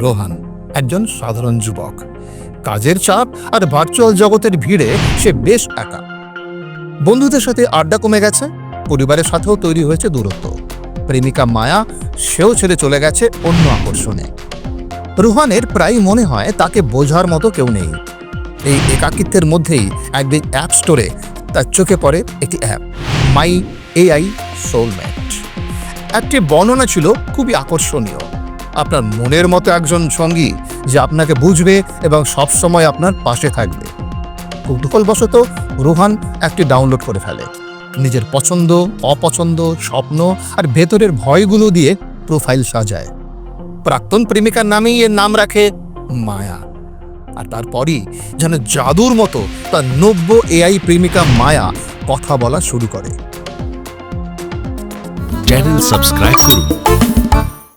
রোহান, একজন সাধারণ যুবক। কাজের চাপ আর ভার্চুয়াল জগতের ভিড়ে সে বেশ একা। বন্ধুদের সাথে আড্ডা কমে গেছে, পরিবারের সাথেও তৈরি হয়েছে দূরত্ব। প্রেমিকা মায়া, সেও ছেড়ে চলে গেছে অন্য আকর্ষণে। রুহানের প্রায় মনে হয় তাকে বোঝার মতো কেউ নেই। এই একাকিত্বের মধ্যেই একদিন অ্যাপ স্টোরে তার চোখে পড়ে একটি অ্যাপ মাই এআই সোলমেট অ্যাপটির বর্ণনা ছিল খুবই আকর্ষণীয়। আপনার মনের মতো একজন সঙ্গী যে আপনাকে বুঝবে এবং সবসময় আপনার পাশে থাকবে। কৌতূহলবশত রোহান একটি ডাউনলোড করে ফেলে। নিজের পছন্দ, অপছন্দ, স্বপ্ন আর ভেতরের ভয়গুলো দিয়ে প্রোফাইল সাজায়। প্রাক্তন প্রেমিকার নামেই এর নাম রাখে মায়া। আর তারপরই যেন জাদুর মতো তার নব্য এআই প্রেমিকা মায়া কথা বলা শুরু করে। চ্যানেল সাবস্ক্রাইব করুন।